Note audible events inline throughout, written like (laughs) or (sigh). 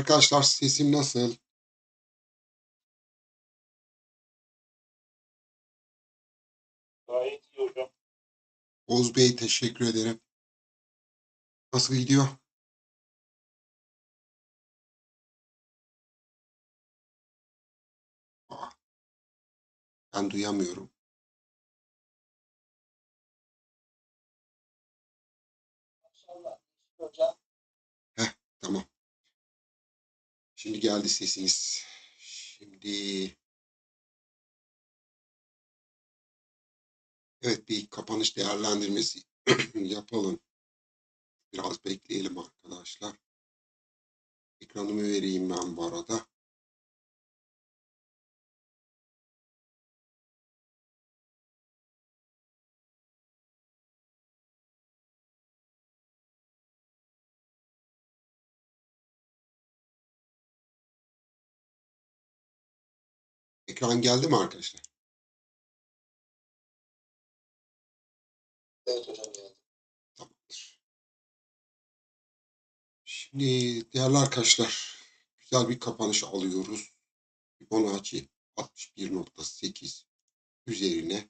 Arkadaşlar sesim nasıl? Gayet iyi hocam. Oğuz Bey teşekkür ederim. Nasıl gidiyor? Aa, ben duyamıyorum. Hocam. Tamam. Şimdi geldi sesiniz. Şimdi evet bir kapanış değerlendirmesi (clears throat) yapalım. Biraz bekleyelim arkadaşlar. Ekranımı vereyim ben bu arada. Ekran geldi mi arkadaşlar? Evet hocam geldi. Tamamdır. Şimdi değerli arkadaşlar, güzel bir kapanış alıyoruz. Fibonacci 61.8 üzerine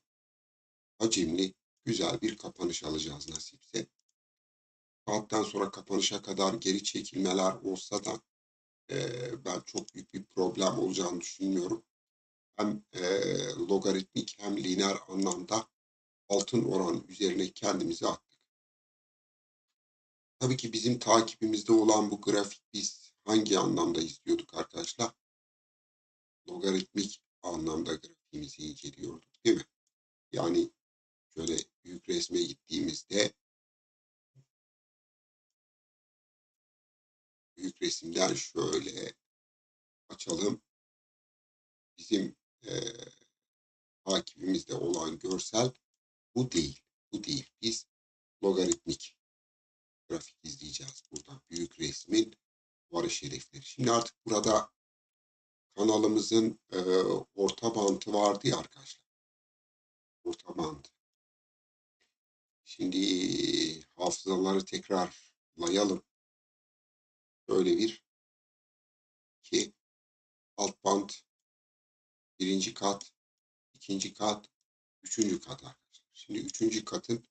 hacimli güzel bir kapanış alacağız nasipse. Saatten sonra kapanışa kadar geri çekilmeler olsa da ben çok büyük bir problem olacağını düşünmüyorum. Hem eee, logaritmik hem lineer anlamda altın oran üzerine kendimizi attık. Tabii ki bizim takibimizde olan bu grafik biz hangi anlamda izliyorduk arkadaşlar? Logaritmik anlamda grafiğimizi inceliyorduk değil mi? Yani şöyle büyük resme gittiğimizde büyük resimden şöyle açalım. Bizim eee takibimizde olan görsel bu değil. Bu değil. Biz logaritmik grafik izleyeceğiz burada. Büyük resmin varış hedefleri. Şimdi artık burada kanalımızın e, orta bantı vardı ya arkadaşlar. Orta bantı. Şimdi hafızaları tekrarlayalım. Böyle bir iki alt bant birinci kat ikinci kat üçüncü kat arkadaşlar. Şimdi üçüncü katın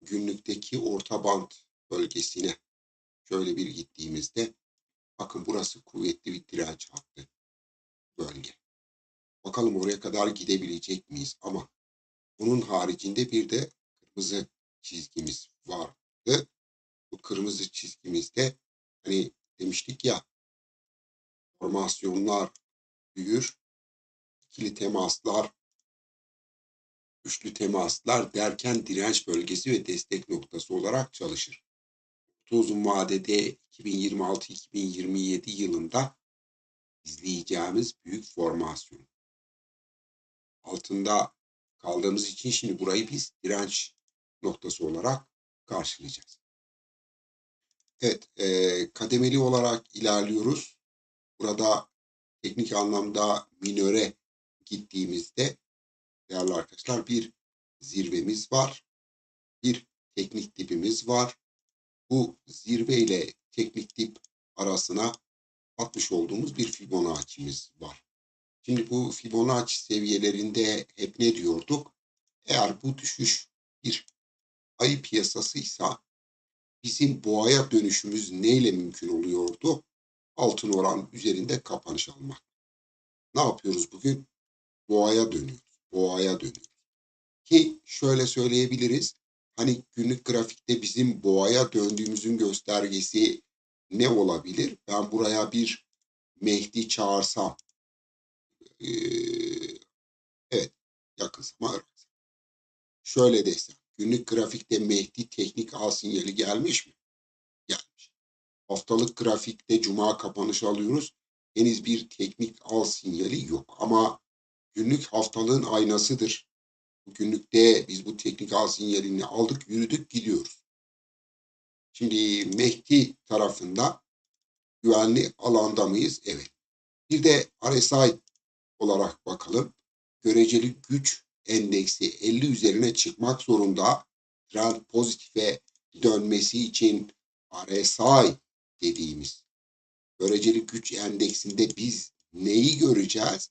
günlükteki orta bant bölgesine şöyle bir gittiğimizde bakın burası kuvvetli bir direnç hattı bölge. Bakalım oraya kadar gidebilecek miyiz ama bunun haricinde bir de kırmızı çizgimiz vardı. Bu kırmızı çizgimizde hani demiştik ya formasyonlar büyür, ikili temaslar üçlü temaslar derken direnç bölgesi ve destek noktası olarak çalışır. Orta uzun vadede 2026-2027 yılında izleyeceğimiz büyük formasyon. Altında kaldığımız için şimdi burayı biz direnç noktası olarak karşılayacağız. Evet, e, kademeli olarak ilerliyoruz. Burada teknik anlamda minöre gittiğimizde değerli arkadaşlar bir zirvemiz var. Bir teknik dipimiz var. Bu zirve ile teknik dip arasına atmış olduğumuz bir Fibonacci'miz var. Şimdi bu Fibonacci seviyelerinde hep ne diyorduk? Eğer bu düşüş bir ayı piyasasıysa bizim boğaya dönüşümüz neyle mümkün oluyordu? Altın oran üzerinde kapanış almak. Ne yapıyoruz bugün? Boğaya dönüyoruz. Boğaya dönüyoruz. Ki şöyle söyleyebiliriz. Hani günlük grafikte bizim boğaya döndüğümüzün göstergesi ne olabilir? Ben buraya bir Mehdi çağırsam ee, evet yakın zaman şöyle desem günlük grafikte Mehdi teknik al sinyali gelmiş mi? Gelmiş. Haftalık grafikte cuma kapanış alıyoruz. Henüz bir teknik al sinyali yok ama günlük haftalığın aynasıdır. Günlükte biz bu teknik al sinyalini aldık, yürüdük, gidiyoruz. Şimdi Mehdi tarafında güvenli alanda mıyız? Evet. Bir de RSI olarak bakalım. Göreceli güç endeksi 50 üzerine çıkmak zorunda. Trend pozitife dönmesi için RSI dediğimiz göreceli güç endeksinde biz neyi göreceğiz?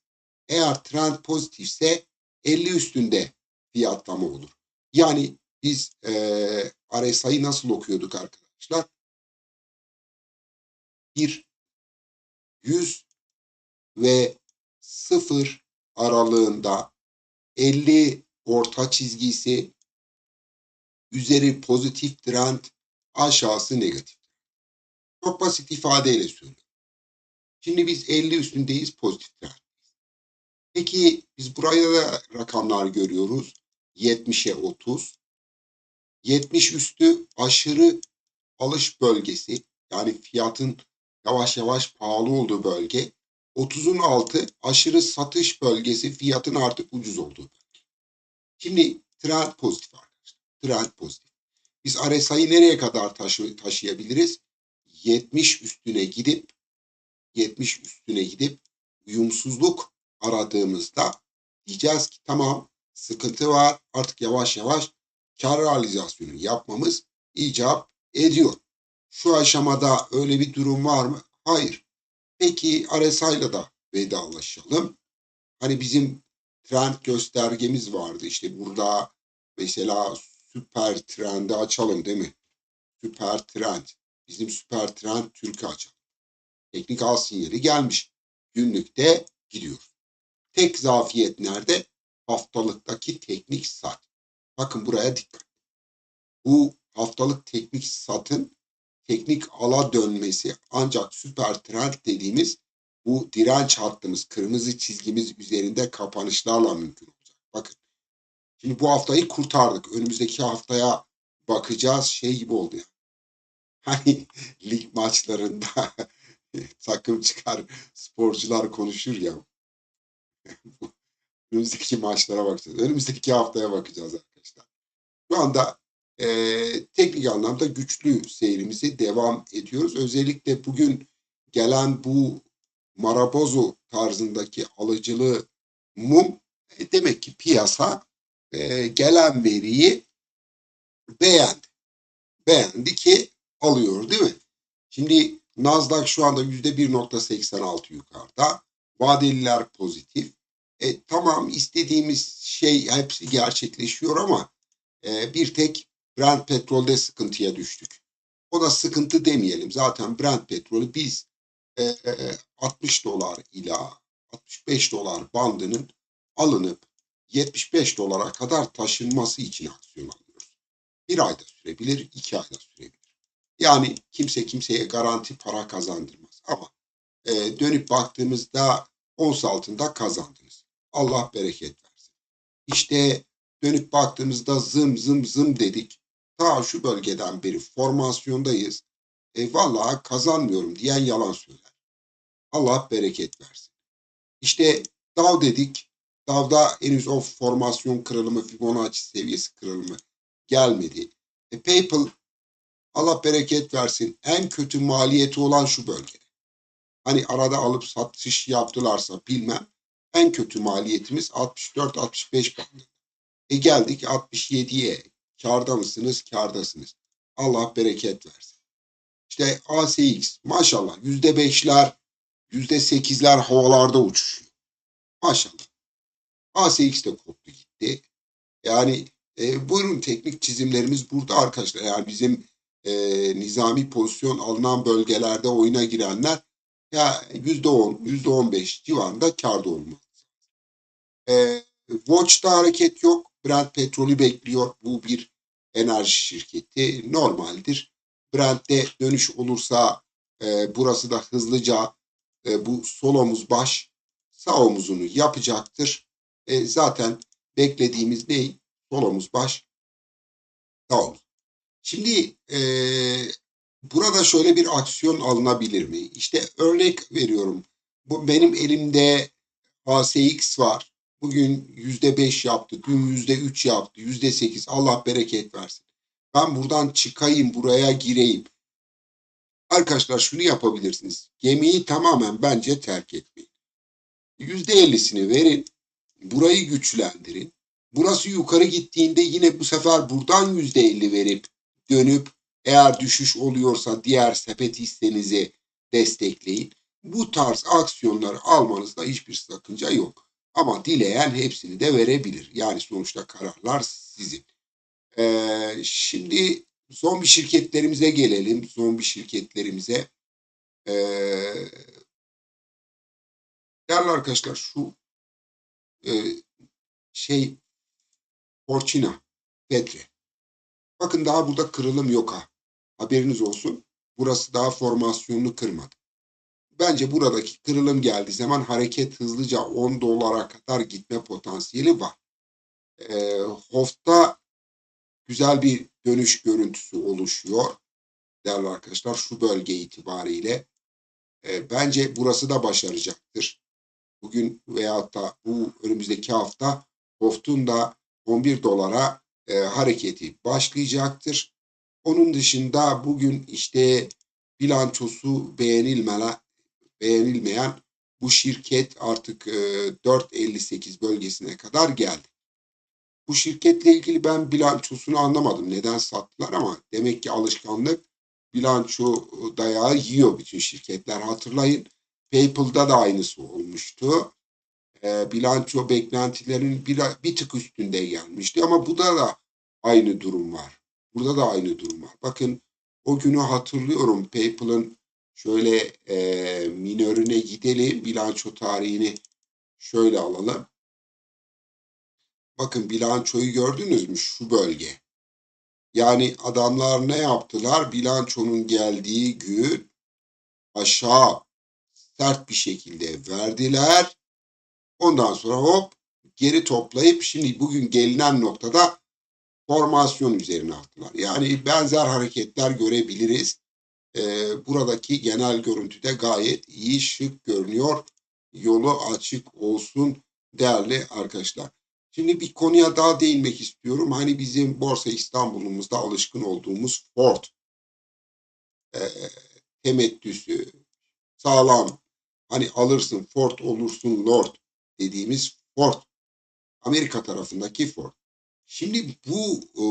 Eğer trend pozitifse 50 üstünde fiyatlama olur. Yani biz eee RSI'yi nasıl okuyorduk arkadaşlar? 1 100 ve 0 aralığında 50 orta çizgisi üzeri pozitif trend aşağısı negatif. Çok basit ifadeyle söylüyorum. Şimdi biz 50 üstündeyiz pozitif trend. Peki biz buraya da rakamlar görüyoruz. 70'e 30. 70 üstü aşırı alış bölgesi. Yani fiyatın yavaş yavaş pahalı olduğu bölge. 30'un altı aşırı satış bölgesi fiyatın artık ucuz olduğu bölge. Şimdi trend pozitif arkadaşlar. Trend pozitif. Biz RSI'yi nereye kadar taşı taşıyabiliriz? 70 üstüne gidip 70 üstüne gidip uyumsuzluk aradığımızda diyeceğiz ki tamam sıkıntı var artık yavaş yavaş kar realizasyonu yapmamız icap ediyor. Şu aşamada öyle bir durum var mı? Hayır. Peki RSI'la da vedalaşalım. Hani bizim trend göstergemiz vardı. İşte burada mesela süper trendi açalım değil mi? Süper trend. Bizim süper trend Türk'ü açalım. Teknik al sinyali gelmiş. Günlükte gidiyor. Tek zafiyet nerede? Haftalıktaki teknik sat. Bakın buraya dikkat. Bu haftalık teknik satın teknik ala dönmesi ancak süper trend dediğimiz bu direnç hattımız, kırmızı çizgimiz üzerinde kapanışlarla mümkün olacak. Bakın. Şimdi bu haftayı kurtardık. Önümüzdeki haftaya bakacağız. Şey gibi oldu ya. (laughs) Hani lig maçlarında (laughs) takım çıkar sporcular konuşur ya. Önümüzdeki maçlara bakacağız. Önümüzdeki haftaya bakacağız arkadaşlar. Şu anda e, teknik anlamda güçlü seyrimizi devam ediyoruz. Özellikle bugün gelen bu Marabozu tarzındaki alıcılı mum e, demek ki piyasa e, gelen veriyi beğendi. Beğendi ki alıyor değil mi? Şimdi Nasdaq şu anda %1.86 yukarıda. Vadeliler pozitif. E, tamam istediğimiz şey hepsi gerçekleşiyor ama e, bir tek Brent petrolde sıkıntıya düştük. O da sıkıntı demeyelim. Zaten Brent petrolü biz e, e, 60 dolar ila 65 dolar bandının alınıp 75 dolara kadar taşınması için aksiyon alıyoruz. Bir ayda sürebilir, iki ayda sürebilir. Yani kimse kimseye garanti para kazandırmaz. Ama e, dönüp baktığımızda ons altında kazandınız. Allah bereket versin. İşte dönüp baktığımızda zım zım zım dedik. Ta şu bölgeden beri formasyondayız. E vallahi kazanmıyorum diyen yalan söyler. Allah bereket versin. İşte Dav dedik. Dav'da henüz o formasyon kırılımı, Fibonacci seviyesi kırılımı gelmedi. E, PayPal Allah bereket versin en kötü maliyeti olan şu bölgede. Hani arada alıp satış yaptılarsa bilmem. En kötü maliyetimiz 64-65 bandı. E geldik 67'ye. Karda mısınız? Kardasınız. Allah bereket versin. İşte ASX maşallah %5'ler, %8'ler havalarda uçuşuyor. Maşallah. ASX de koptu gitti. Yani e, buyurun teknik çizimlerimiz burada arkadaşlar. Yani bizim e, nizami pozisyon alınan bölgelerde oyuna girenler ya %10, %15 civarında karda olmalı. E, Watch'ta hareket yok. Brent petrolü bekliyor. Bu bir enerji şirketi. Normaldir. Brent'te dönüş olursa e, burası da hızlıca e, bu sol omuz baş sağ omuzunu yapacaktır. E, zaten beklediğimiz ne? Sol omuz baş sağ omuz. Şimdi e, burada şöyle bir aksiyon alınabilir mi? İşte örnek veriyorum. Bu benim elimde ASX var. Bugün yüzde beş yaptı, dün yüzde üç yaptı, yüzde sekiz. Allah bereket versin. Ben buradan çıkayım, buraya gireyim. Arkadaşlar şunu yapabilirsiniz. Gemiyi tamamen bence terk etmeyin. Yüzde ellisini verin. Burayı güçlendirin. Burası yukarı gittiğinde yine bu sefer buradan yüzde elli verip dönüp eğer düşüş oluyorsa diğer sepet hissenizi destekleyin. Bu tarz aksiyonları almanızda hiçbir sakınca yok. Ama dileyen hepsini de verebilir. Yani sonuçta kararlar sizin. Ee, şimdi zombi şirketlerimize gelelim. Zombi şirketlerimize. Ee, değerli arkadaşlar şu e, şey Fortuna, Petre. Bakın daha burada kırılım yok ha. Haberiniz olsun. Burası daha formasyonunu kırmadı. Bence buradaki kırılım geldiği zaman hareket hızlıca 10 dolara kadar gitme potansiyeli var. Ee, Hoft'ta güzel bir dönüş görüntüsü oluşuyor. Değerli arkadaşlar şu bölge itibariyle e, bence burası da başaracaktır. Bugün veyahut da bu önümüzdeki hafta Hoft'un da 11 dolara e, hareketi başlayacaktır. Onun dışında bugün işte bilançosu beğenilmele, beğenilmeyen bu şirket artık e, 4.58 bölgesine kadar geldi. Bu şirketle ilgili ben bilançosunu anlamadım. Neden sattılar ama demek ki alışkanlık bilanço dayağı yiyor bütün şirketler. Hatırlayın PayPal'da da aynısı olmuştu. E, bilanço beklentilerin bir tık üstünde gelmişti ama bu da da aynı durum var. Burada da aynı durum var. Bakın o günü hatırlıyorum PayPal'ın şöyle e, minörüne gidelim. Bilanço tarihini şöyle alalım. Bakın bilançoyu gördünüz mü? Şu bölge. Yani adamlar ne yaptılar? Bilançonun geldiği gün aşağı sert bir şekilde verdiler. Ondan sonra hop geri toplayıp şimdi bugün gelinen noktada formasyon üzerine attılar. Yani benzer hareketler görebiliriz. Ee, buradaki genel görüntüde gayet iyi, şık görünüyor. Yolu açık olsun değerli arkadaşlar. Şimdi bir konuya daha değinmek istiyorum. Hani bizim Borsa İstanbul'umuzda alışkın olduğumuz Ford e, temettüsü sağlam. Hani alırsın Ford olursun Lord dediğimiz Ford. Amerika tarafındaki Ford. Şimdi bu e,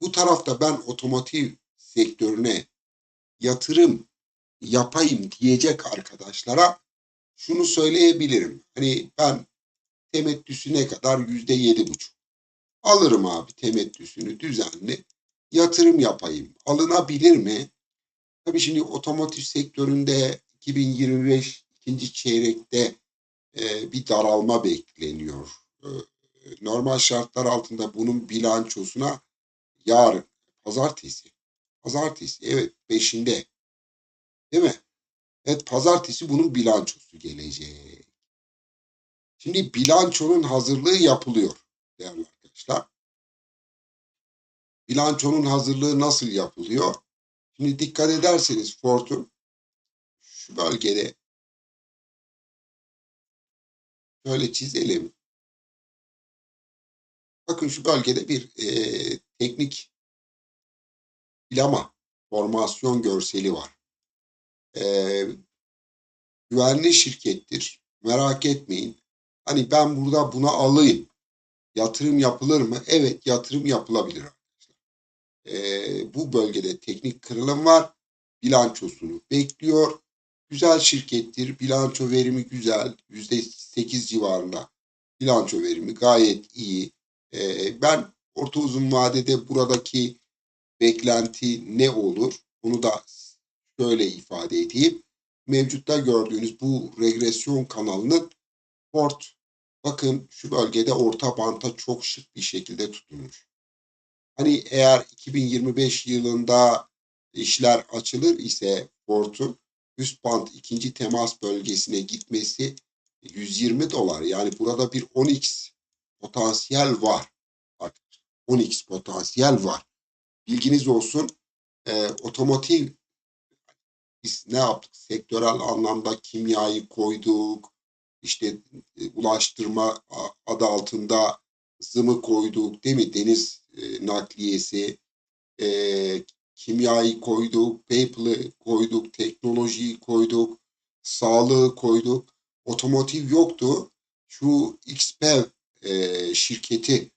bu tarafta ben otomotiv sektörüne yatırım yapayım diyecek arkadaşlara şunu söyleyebilirim. Hani ben temettüsü ne kadar? Yüzde yedi buçuk. Alırım abi temettüsünü düzenli. Yatırım yapayım. Alınabilir mi? Tabii şimdi otomotiv sektöründe 2025 ikinci çeyrekte e, bir daralma bekleniyor. E, normal şartlar altında bunun bilançosuna yarın, pazartesi, pazartesi, evet beşinde, değil mi? Evet pazartesi bunun bilançosu gelecek. Şimdi bilançonun hazırlığı yapılıyor değerli arkadaşlar. Bilançonun hazırlığı nasıl yapılıyor? Şimdi dikkat ederseniz Ford'un şu bölgede şöyle çizelim. Bakın şu bölgede bir e, teknik plama, formasyon görseli var. E, güvenli şirkettir. Merak etmeyin. Hani ben burada buna alayım. Yatırım yapılır mı? Evet yatırım yapılabilir arkadaşlar. E, bu bölgede teknik kırılım var. Bilançosunu bekliyor. Güzel şirkettir. Bilanço verimi güzel. %8 civarında. Bilanço verimi gayet iyi. Ee, ben orta uzun vadede buradaki beklenti ne olur? Bunu da şöyle ifade edeyim. Mevcutta gördüğünüz bu regresyon kanalının port bakın şu bölgede orta banta çok şık bir şekilde tutulmuş. Hani eğer 2025 yılında işler açılır ise portun üst bant ikinci temas bölgesine gitmesi 120 dolar. Yani burada bir 10x potansiyel var. Bak 10x potansiyel var. Bilginiz olsun. E, otomotiv biz ne yaptık? Sektörel anlamda kimyayı koyduk. İşte e, ulaştırma adı altında zımı koyduk değil mi? Deniz e, nakliyesi, e, kimyayı koyduk, PayPal'ı koyduk, teknolojiyi koyduk, sağlığı koyduk. Otomotiv yoktu. Şu XPEV e, şirketi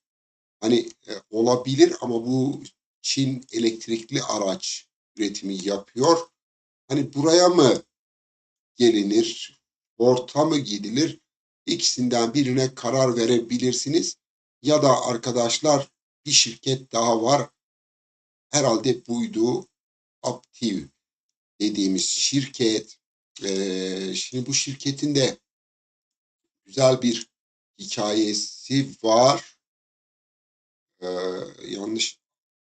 hani e, olabilir ama bu Çin elektrikli araç üretimi yapıyor. Hani buraya mı gelinir, orta mı gidilir? İkisinden birine karar verebilirsiniz. Ya da arkadaşlar bir şirket daha var. Herhalde buydu. Aptiv dediğimiz şirket. Ee, şimdi bu şirketin de güzel bir hikayesi var. Ee, yanlış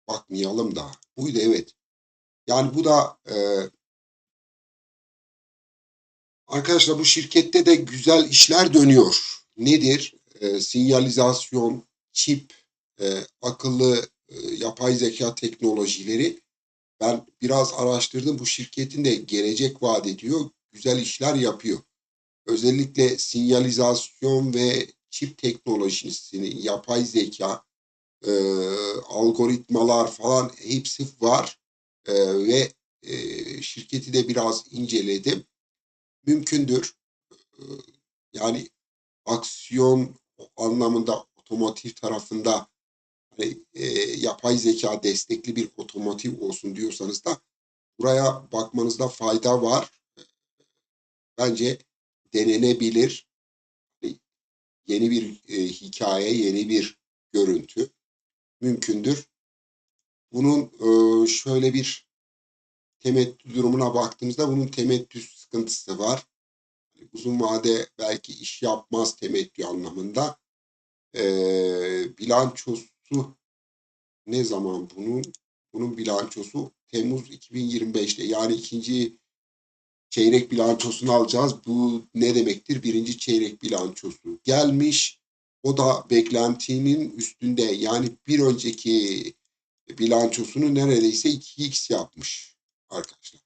bakmayalım da. Buydu evet. Yani bu da e, arkadaşlar bu şirkette de güzel işler dönüyor. Nedir? E, sinyalizasyon, çip, e, akıllı e, yapay zeka teknolojileri. Ben biraz araştırdım. Bu şirketin de gelecek vaat ediyor. Güzel işler yapıyor. Özellikle sinyalizasyon ve çip teknolojisini, yapay zeka, e, algoritmalar falan hepsi var. E, ve e, şirketi de biraz inceledim. Mümkündür. E, yani aksiyon anlamında otomotiv tarafında hani, e, yapay zeka destekli bir otomotiv olsun diyorsanız da buraya bakmanızda fayda var. Bence denenebilir. Yeni bir e, hikaye, yeni bir görüntü mümkündür. Bunun e, şöyle bir temettü durumuna baktığımızda bunun temettü sıkıntısı var. Hani Uzun vade belki iş yapmaz temettü anlamında. E, bilançosu ne zaman bunun? Bunun bilançosu Temmuz 2025'te yani ikinci çeyrek bilançosunu alacağız. Bu ne demektir? Birinci çeyrek bilançosu gelmiş. O da beklentinin üstünde. Yani bir önceki bilançosunu neredeyse 2x yapmış arkadaşlar.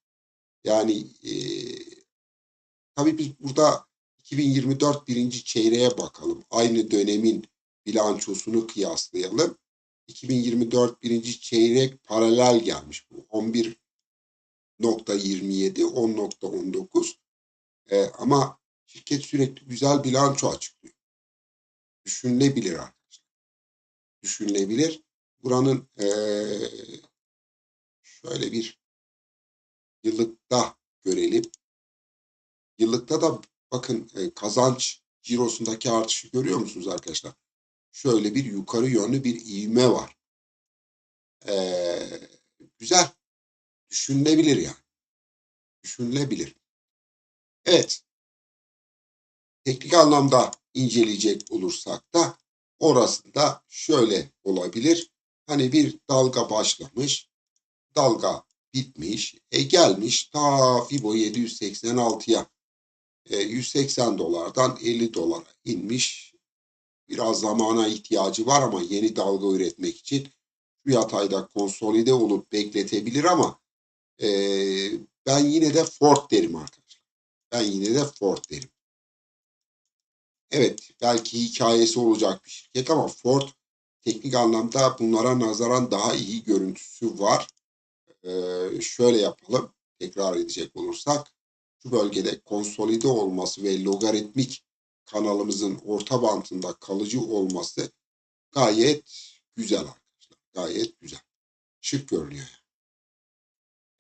Yani e, tabii biz burada 2024 birinci çeyreğe bakalım. Aynı dönemin bilançosunu kıyaslayalım. 2024 birinci çeyrek paralel gelmiş. Bu 11.27, 10.19. E, ama şirket sürekli güzel bilanço açıklıyor. Düşünülebilir arkadaşlar. Düşünülebilir. Buranın e, şöyle bir yıllıkta görelim. Yıllıkta da bakın e, kazanç cirosundaki artışı görüyor musunuz arkadaşlar? Şöyle bir yukarı yönlü bir ivme var. Ee, güzel. Düşünülebilir yani. Düşünülebilir. Evet. Teknik anlamda inceleyecek olursak da orasında şöyle olabilir. Hani bir dalga başlamış, dalga bitmiş, e gelmiş ta Fibo 786'ya e, 180 dolardan 50 dolara inmiş. Biraz zamana ihtiyacı var ama yeni dalga üretmek için şu yatayda konsolide olup bekletebilir ama e, ben yine de Ford derim arkadaşlar. Ben yine de Ford derim. Evet belki hikayesi olacak bir şirket ama Ford teknik anlamda bunlara nazaran daha iyi görüntüsü var. Ee, şöyle yapalım. Tekrar edecek olursak şu bölgede konsolide olması ve logaritmik kanalımızın orta bantında kalıcı olması gayet güzel arkadaşlar. Gayet güzel. Şık görünüyor.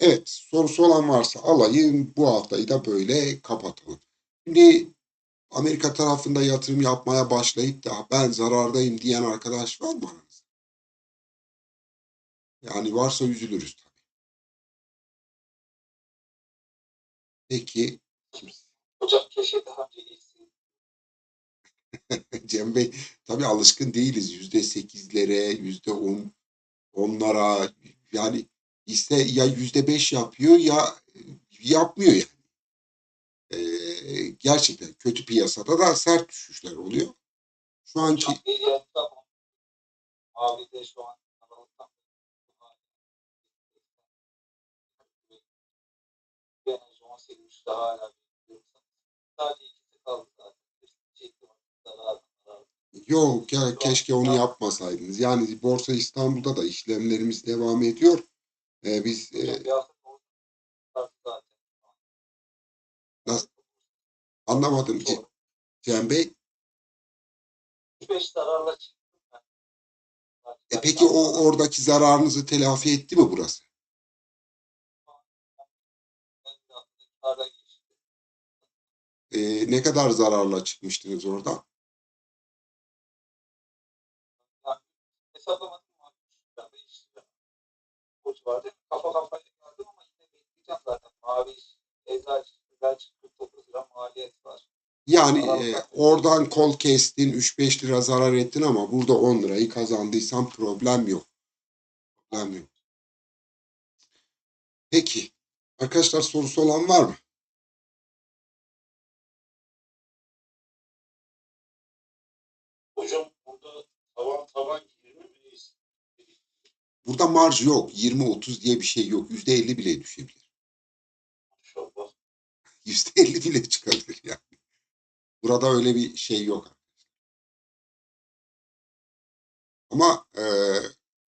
Evet sorusu olan varsa alayım. Bu haftayı da böyle kapatalım. Şimdi Amerika tarafında yatırım yapmaya başlayıp da ben zarardayım diyen arkadaş var mı aranızda? Yani varsa üzülürüz tabii. Peki Hocam keşke daha önce gitsin. (laughs) Cem Bey tabii alışkın değiliz. Yüzde sekizlere, yüzde on, onlara yani ise ya yüzde beş yapıyor ya e, yapmıyor yani. Ee, gerçekten kötü piyasada da sert düşüşler oluyor. Şu anki Hocam bir yarıda Abi de şu an aralıktan en az 18 daha hala bekliyorum. Sadece ikisi kaldı zaten. Çektim. Zarar, zarar. yok ya keşke onu yapmasaydınız. Yani Borsa İstanbul'da da işlemlerimiz devam ediyor. E, biz e, nasıl? Anlamadım ki Cem Bey. E peki o oradaki zararınızı telafi etti mi burası? E, ne kadar zararla çıkmıştınız oradan? O civarda kafa kafayla geldim ama yine bekleyeceğim zaten. Mavi eczacı, eczacı 49 lira maliyet var. Yani e, oradan kol kestin 3-5 lira zarar ettin ama burada 10 lirayı kazandıysan problem yok. Problem yok. Peki. Arkadaşlar sorusu olan var mı? Hocam burada tavan tavan 20 miyiz? Burada marj yok. 20-30 diye bir şey yok. %50 bile düşebilir. Maşallah. %50 (laughs) bile çıkabilir yani. Burada öyle bir şey yok. Ama e,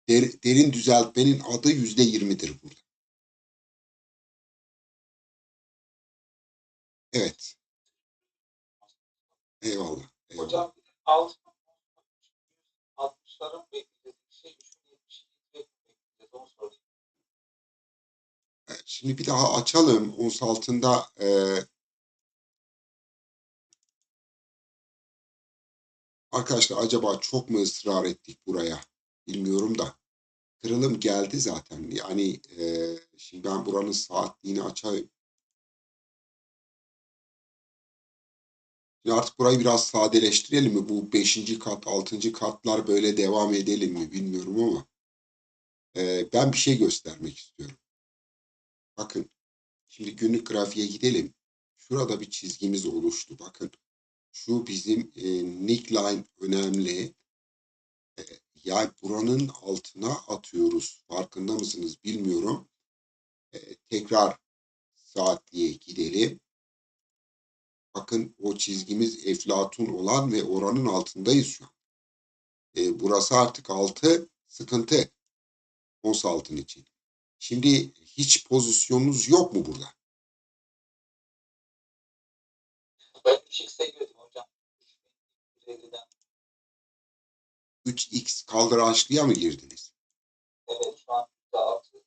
der- derin düzeltmenin adı %20'dir burada. Evet. Eyvallah. eyvallah. Hocam bir de altın 60'ların bekleyeceğiz. Bir şey 370 bekleyeceğiz. Onu sorayım. Şimdi bir daha açalım. Ons altında e, arkadaşlar acaba çok mu ısrar ettik buraya? Bilmiyorum da. Kırılım geldi zaten. Yani e, şimdi ben buranın saatliğini açayım. Şimdi artık burayı biraz sadeleştirelim mi? Bu 5. kat, 6. katlar böyle devam edelim mi? Bilmiyorum ama. e, ben bir şey göstermek istiyorum. Bakın. Şimdi günlük grafiğe gidelim. Şurada bir çizgimiz oluştu. Bakın. Şu bizim e, neckline önemli. E, yani buranın altına atıyoruz. Farkında mısınız bilmiyorum. E, tekrar saatliğe gidelim. Bakın o çizgimiz eflatun olan ve oranın altındayız şu an. E, burası artık altı sıkıntı. Ons altın için. Şimdi hiç pozisyonunuz yok mu burada? Ben 3x'e girdim hocam. 3050'den. 3x kaldıraçlıya mı girdiniz? Evet şu an %6.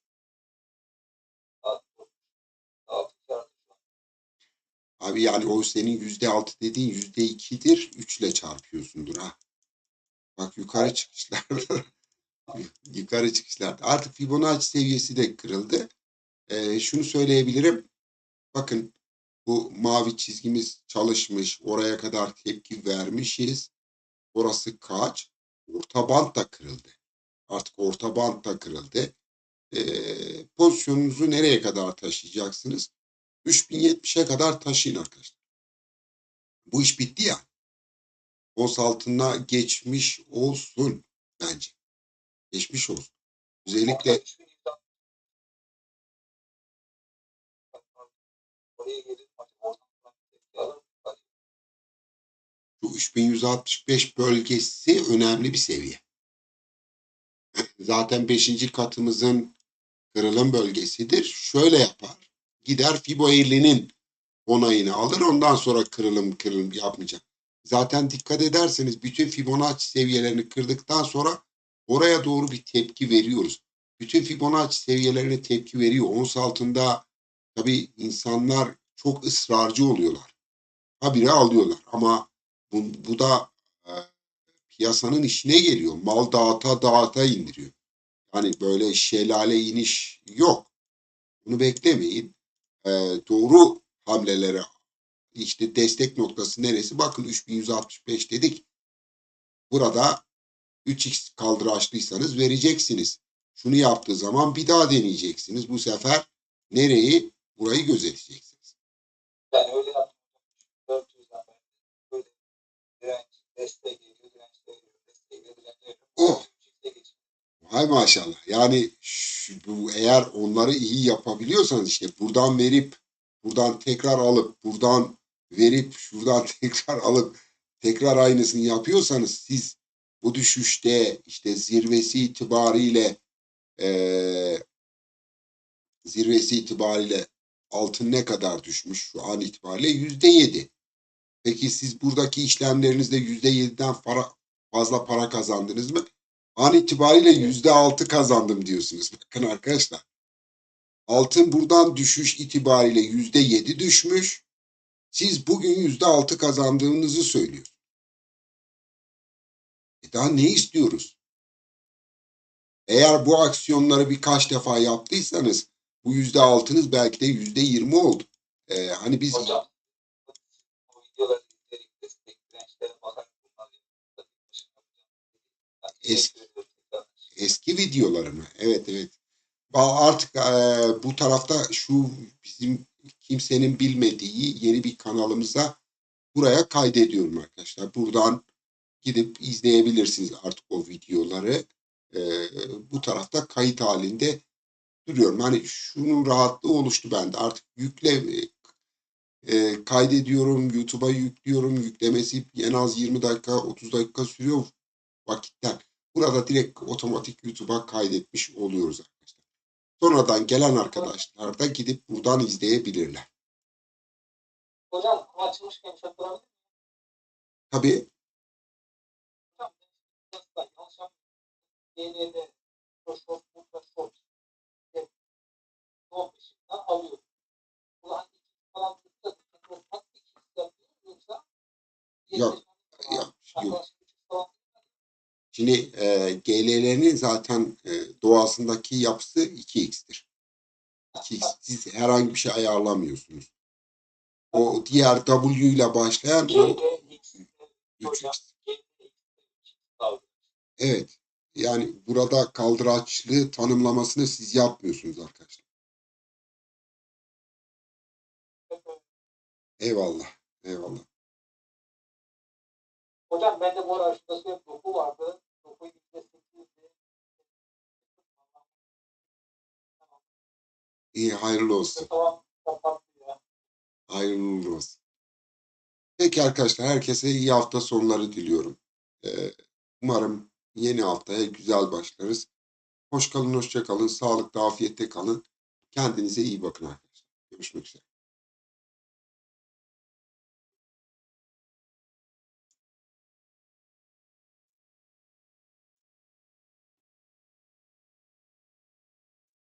6 6 kârda şu an. Abi yani o senin yüzde altı dediğin yüzde ikidir. Üçle çarpıyorsundur ha. Bak yukarı çıkışlar. (laughs) yukarı çıkışlar. Artık Fibonacci seviyesi de kırıldı. Ee, şunu söyleyebilirim. Bakın bu mavi çizgimiz çalışmış. Oraya kadar tepki vermişiz. Orası kaç? Orta bant da kırıldı. Artık orta bant da kırıldı. Ee, pozisyonunuzu nereye kadar taşıyacaksınız? 3070'e kadar taşıyın arkadaşlar. Bu iş bitti ya. Ons altına geçmiş olsun bence. Geçmiş olsun. Özellikle Orada 3100'den Oraya gelip hadi oradan tepki alırım. Hadi. şu 3165 bölgesi önemli bir seviye. (laughs) Zaten 5. katımızın kırılım bölgesidir. Şöyle yapar. Gider Fibo 50'nin onayını alır. Ondan sonra kırılım kırılım yapmayacak. Zaten dikkat ederseniz bütün Fibonacci seviyelerini kırdıktan sonra oraya doğru bir tepki veriyoruz. Bütün Fibonacci seviyelerine tepki veriyor. Ons altında tabii insanlar çok ısrarcı oluyorlar. Habire alıyorlar ama bu, bu da e, piyasanın işine geliyor. Mal dağıta dağıta indiriyor. Yani böyle şelale iniş yok. Bunu beklemeyin. E, doğru hamlelere işte destek noktası neresi? Bakın 3165 dedik. Burada 3x kaldıraçlıysanız vereceksiniz. Şunu yaptığı zaman bir daha deneyeceksiniz. Bu sefer nereyi? Burayı gözeteceksiniz. Ben öyle yaptım. 400'den ben böyle direnç, destek geliyor, direnç geliyor, destek geliyor, direnç geliyor. Oh! 3x'e geçtim. Hay maşallah. Yani şu, bu eğer onları iyi yapabiliyorsanız işte buradan verip buradan tekrar alıp buradan verip şuradan (laughs) tekrar alıp tekrar aynısını yapıyorsanız siz bu düşüşte işte zirvesi itibariyle eee, zirvesi itibariyle altın ne kadar düşmüş şu an itibariyle yüzde yedi. Peki siz buradaki işlemlerinizde yüzde yediden para, fazla para kazandınız mı? An itibariyle yüzde altı kazandım diyorsunuz. Bakın arkadaşlar. Altın buradan düşüş itibariyle yüzde yedi düşmüş. Siz bugün yüzde altı kazandığınızı söylüyorsunuz. E daha ne istiyoruz? Eğer bu aksiyonları birkaç defa yaptıysanız bu yüzde altınız belki de yüzde yirmi oldu. E, hani biz Hocam o videoları izleyerek destek dirençlere bakarak bunları yapıp Ben Es- teşekkür ediyorum tekrar. Eski videolarımı. Evet evet. Ba- Artık eee, bu tarafta şu bizim kimsenin bilmediği yeni bir kanalımıza buraya kaydediyorum arkadaşlar. Buradan gidip izleyebilirsiniz artık o videoları. Eee, bu tarafta kayıt halinde duruyorum. Hani şunun rahatlığı oluştu bende. Artık yükle eee, kaydediyorum, YouTube'a yüklüyorum. Yüklemesi en az 20 dakika, 30 dakika sürüyor vakitten. Burada direkt otomatik YouTube'a kaydetmiş oluyoruz arkadaşlar. Sonradan gelen arkadaşlar da gidip buradan izleyebilirler. Hocam sorabilir miyim? Tabii Hocam ben şimdi biraz da yanlış anladım. Ultra short ve long ışıktan alıyorum. Bu hani falan tutsak iki yapıyor yoksa Yok, yok, falan Şimdi e, GL'lerin zaten e, doğasındaki yapısı 2x'tir. 2x. Siz herhangi bir şey ayarlamıyorsunuz. O diğer W ile başlayan o GLX 3x. GLX kaldı. Evet. Yani burada kaldıraçlı tanımlamasını siz yapmıyorsunuz arkadaşlar. Eyvallah. Eyvallah. Hocam bende bu ara şurada bir doku vardı. Doku yüzde sekizdi. İyi hayırlı olsun. Tamam. Hayırlı olsun. Peki arkadaşlar herkese iyi hafta sonları diliyorum. Ee, umarım yeni haftaya güzel başlarız. Hoş kalın, hoşça kalın, sağlıkta, afiyette kalın. Kendinize iyi bakın arkadaşlar. Görüşmek üzere.